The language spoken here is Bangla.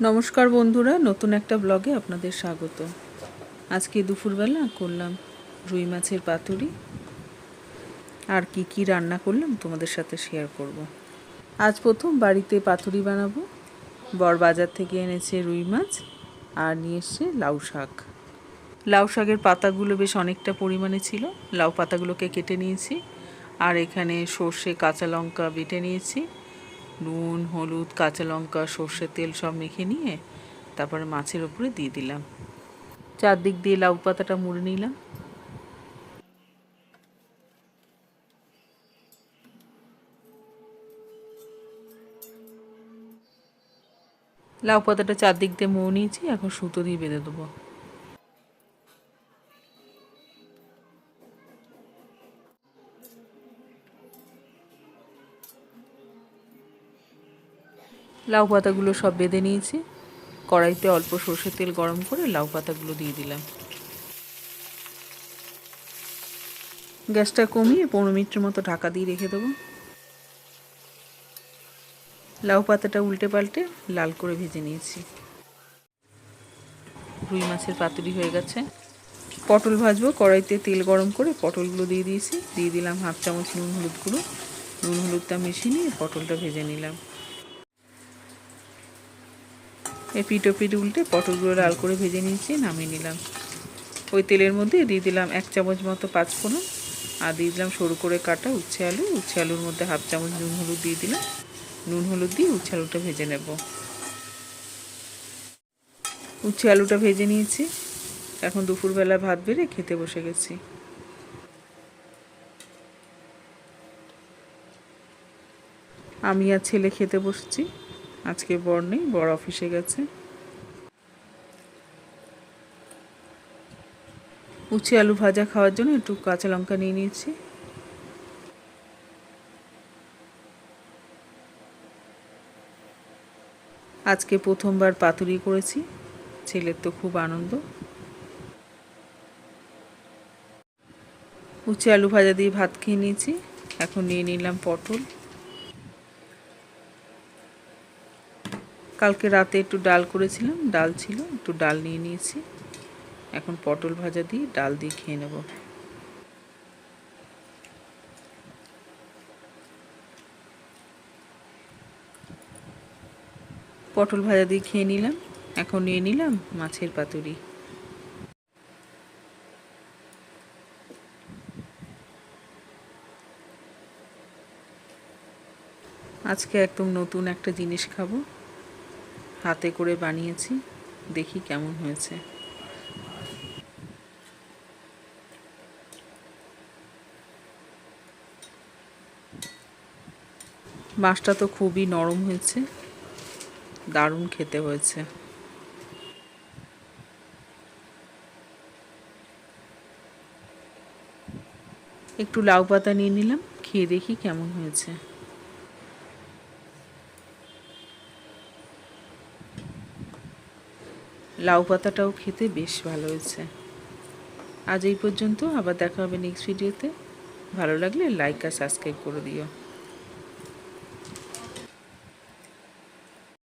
নমস্কার বন্ধুরা, নতুন একটা ব্লগে আপনাদের স্বাগত। আজকে দুপুরবেলা করলাম রুই মাছের পাতুরি। আর কি কি রান্না করলাম তোমাদের সাথে শেয়ার করব। আজ প্রথম বাড়িতে পাতুরি বানাবো। বর বাজার থেকে এনেছে রুই মাছ আর নিয়ে এসছে লাউ শাক। লাউ শাকের পাতাগুলো বেশ অনেকটা পরিমাণে ছিল। লাউ পাতাগুলোকে কেটে নিয়েছি। আর এখানে সর্ষে, কাঁচা লঙ্কা বেটে নিয়েছি। নুন, হলুদ, কাঁচা লঙ্কা সর্ষের তেল সব মেখে নিয়ে তারপরে মাছের ওপরে দিয়ে দিলাম। চারদিক দিয়ে লাউ পাতাটা মুড়ে নিলাম। লাউ পাতাটা চারদিক দিয়ে মুড়ে নিয়েছি, এখন সুতো দিয়ে বেঁধে দেবো। লাউ পাতাগুলো সব বেঁধে নিয়েছি। কড়াইতে অল্প সর্ষের তেল গরম করে লাউ পাতাগুলো দিয়ে দিলাম। গ্যাসটা কমিয়ে পনেরো মিনিটের মতো ঢাকা দিয়ে রেখে দেবো। লাউ পাতাটা উল্টে পাল্টে লাল করে ভেজে নিয়েছি। রুই মাছের পাতুরি হয়ে গেছে। পটল ভাজবো, কড়াইতে তেল গরম করে পটলগুলো দিয়ে দিয়েছি। দিয়ে দিলাম হাফ চামচ নুন হলুদ গুঁড়ো। নুন হলুদটা মিশিয়ে নিয়ে পটলটা ভেজে নিলাম এই পিটো পিট উল্টে পটলগুলো লাল করে ভেজে নিয়েছি, নামিয়ে নিলাম। ওই তেলের মধ্যে দিয়ে দিলাম এক চামচ মতো পাঁচ পাঁচফোড়ন আর দিয়ে দিলাম সরু করে কাটা উচ্ছে আলু। উচ্ছে আলুর মধ্যে হাফ চামচ নুন হলুদ দিয়ে দিলাম। নুন হলুদ দিয়ে উচ্ছে আলুটা ভেজে নেব। উচ্ছে আলুটা ভেজে নিয়েছি। এখন দুপুরবেলা ভাত বেড়ে খেতে বসে গেছি। আমি আর ছেলে খেতে বসছি। আজকে বর নেই বর অফিসে গেছে। উচ্ছে আলু ভাজা খাওয়ার জন্য একটু কাঁচা লঙ্কা নিয়ে নিয়েছি। আজকে প্রথমবার পাতুরি করেছি, ছেলের তো খুব আনন্দ। উচ্ছে আলু ভাজা দিয়ে ভাত খেয়ে নিয়েছি, এখন নিয়ে নিলাম পটল। কালকে রাতে একটু ডাল করেছিলাম, ডাল ছিল, একটু ডাল নিয়ে নিয়েছি। এখন পটল ভাজা দিয়ে ডাল দিয়ে খেয়ে নেব। পটল ভাজা দিয়ে খেয়ে নিলাম, এখন নিয়ে নিলাম মাছের পাতুরি। আজকে একদম নতুন একটা জিনিস খাব। হাতে করে বানিয়েছি। দেখি কেমন হয়েছে। মাছটা তো খুবই নরম হয়েছে। দারুণ খেতে হয়েছে। একটু লাউ পাতা নিয়ে নিলাম, খেয়ে দেখি কেমন হয়েছে। লাউ পাতাটাও খেতে বেশ ভালো হয়েছে। আজ এই পর্যন্ত, আবার দেখা হবে নেক্সট ভিডিওতে ভালো লাগলে লাইক আর সাবস্ক্রাইব করে দিও।